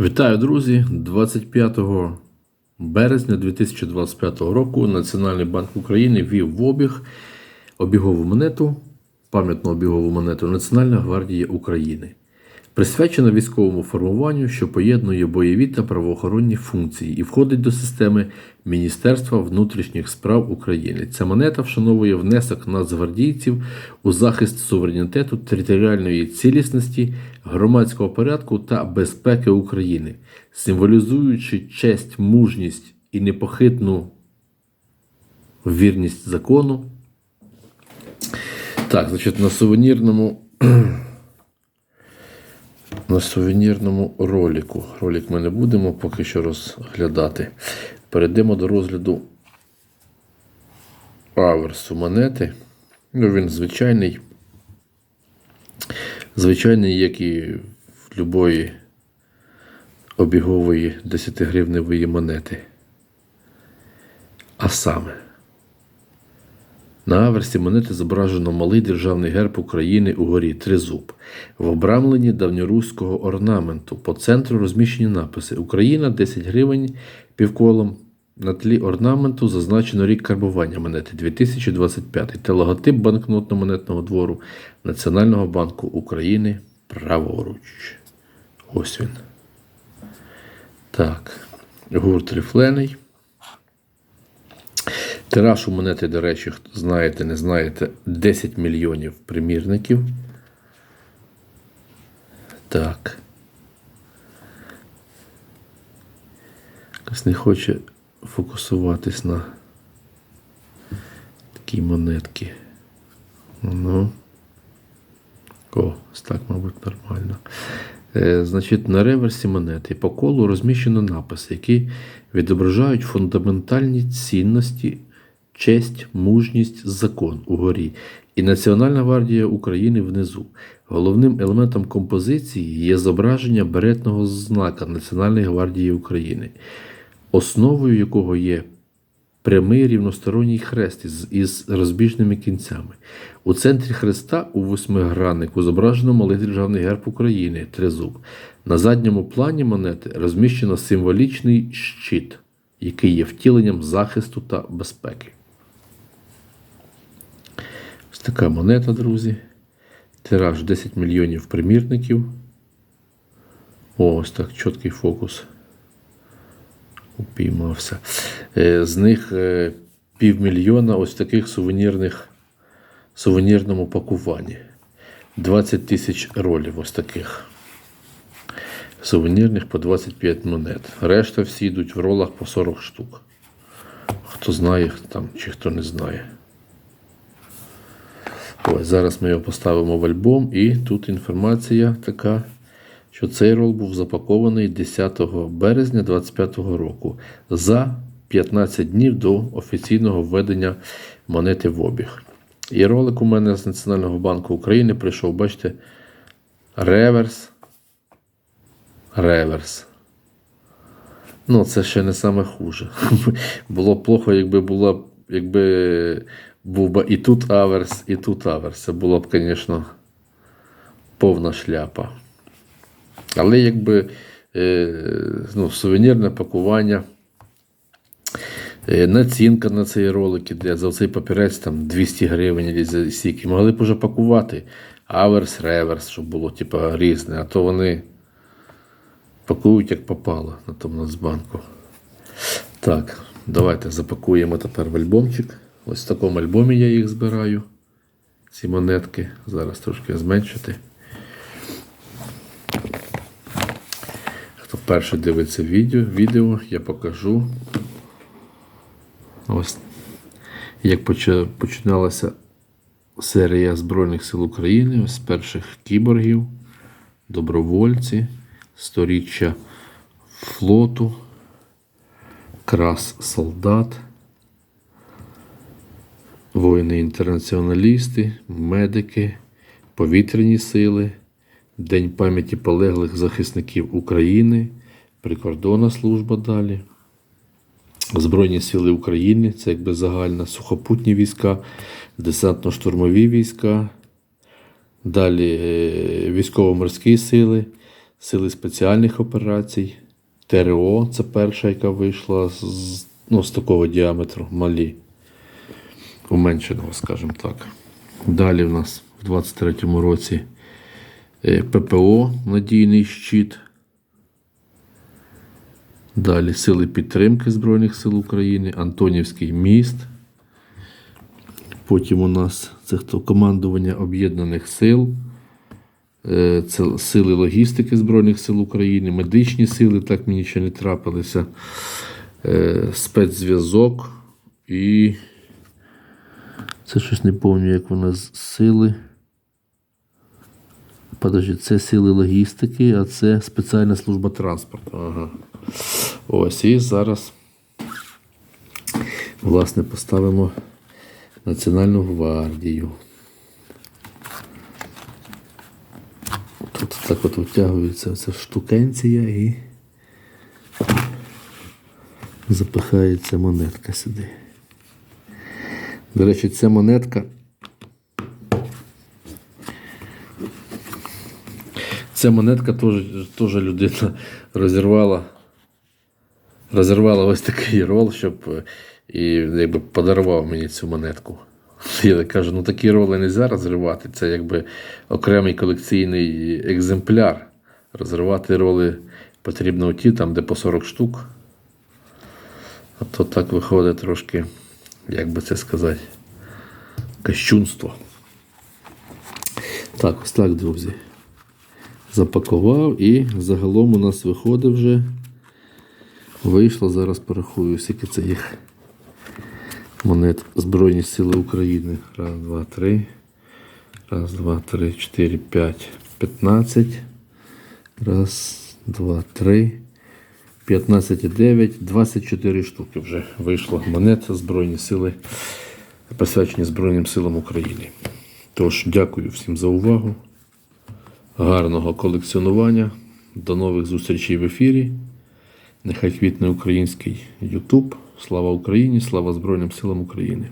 Вітаю, друзі! 25 березня 2025 року Національний банк України ввів в обіг обігову монету, пам'ятну обігову монету Національної гвардії України, присвячена військовому формуванню, що поєднує бойові та правоохоронні функції і входить до системи Міністерства внутрішніх справ України. Ця монета вшановує внесок нацгвардійців у захист суверенітету, територіальної цілісності, громадського порядку та безпеки України, символізуючи честь, мужність і непохитну вірність закону. Так, значить, на сувенірному на сувенірному ролику. Ролик ми не будемо поки що розглядати. Перейдемо до розгляду аверсу монети. Ну, він звичайний. Звичайний, як і в любої обігової 10-гривневої монети. А саме. На аверсі монети зображено малий державний герб України угорі тризуб, в обрамленні давньоруського орнаменту. По центру розміщені написи Україна 10 гривень півколом. На тлі орнаменту зазначено рік карбування монети 2025 та логотип банкнотно-монетного двору Національного банку України праворуч. Ось він. Так. Гурт рифлений. Тираж у монети, до речі, знаєте, не знаєте, 10 мільйонів примірників. Так. Якось не хоче фокусуватись на такій монетки. Ну. О, так, мабуть, нормально. Е, значить, на реверсі монети по колу розміщено написи, які відображають фундаментальні цінності, честь, мужність, закон угорі і Національна гвардія України внизу. Головним елементом композиції є зображення беретного знака Національної гвардії України, основою якого є прямий рівносторонній хрест із, із розбіжними кінцями. У центрі хреста у восьмиграннику зображено малий державний герб України тризуб. На задньому плані монети розміщено символічний щит, який є втіленням захисту та безпеки. Така монета, друзі. Тираж 10 мільйонів примірників. Ось так чіткий фокус. Упіймався. Е, З них е, півмільйона ось в таких сувенірних сувенірному пакуванні. 20 тисяч ролів ось таких. Сувенірних по 25 монет. Решта всі йдуть в ролах по 40 штук. Хто знає там, чи хто не знає. Ось, зараз ми його поставимо в альбом, і тут інформація така, що цей рол був запакований 10 березня 2025 року за 15 днів до офіційного введення монети в обіг. І ролик у мене з Національного банку України прийшов, бачите, реверс. Реверс. Ну, це ще не саме хуже. Було б плохо, якби була, якби був би і тут аверс, і тут аверс. Це було б, звісно, повна шляпа. Але якби е, ну, сувенірне пакування. Е, Націнка на цей ролик іде, за цей папірець там 200 гривень за стільки. Могли б уже пакувати аверс, реверс, щоб було типа, різне, а то вони пакують як попало на тому Нацбанку. Так, давайте запакуємо тепер в альбомчик. Ось в такому альбомі я їх збираю. Ці монетки. Зараз трошки зменшити. Хто вперше дивиться відео, відео я покажу. Ось як починалася серія Збройних сил України з перших кіборгів, добровольці, сторіччя флоту, крас солдат, воїни-інтернаціоналісти, медики, повітряні сили, День пам'яті полеглих захисників України, прикордонна служба далі. Збройні сили України, це якби загальна, сухопутні війська, десантно-штурмові війська, далі е, військово-морські сили, Сили спеціальних операцій. ТРО це перша, яка вийшла з, ну, з такого діаметру малі. Уменшеного, скажімо так. Далі в нас в 23-му році е, ППО Надійний щит. Далі Сили підтримки Збройних сил України, Антонівський міст. Потім у нас це хто командування Об'єднаних сил, е, це сили логістики Збройних сил України, медичні сили, так мені ще не трапилися, е, спецзв'язок і це щось не пам'ятаю, як вона з сили. Подожди, це сили логістики, а це спеціальна служба транспорту. Ага. Ось і зараз, власне, поставимо Національну гвардію. Тут так от витягується ця штукенція і запихається монетка сюди. До речі, ця монетка. Ця монетка теж, теж людина розірвала. Розірвала ось такий рол, щоб е, і якби подарував мені цю монетку. Я кажу, ну такі роли не можна розривати. Це якби окремий колекційний екземпляр. Розривати роли потрібно у ті, там, де по 40 штук. А то так виходить трошки, як би це сказати, кощунство. Так, ось так, друзі. Запакував і загалом у нас виходить вже. Вийшло, зараз порахую, скільки це їх монет Збройні Сили України. Раз, два, три. Раз, два, три, чотири, п'ять, п'ятнадцять. Раз, два, три. 15,9, 24 штуки вже вийшло монет Збройні сили, присвячені Збройним силам України. Тож, дякую всім за увагу. Гарного колекціонування. До нових зустрічей в ефірі. Нехай квітне український Ютуб. Слава Україні! Слава Збройним силам України!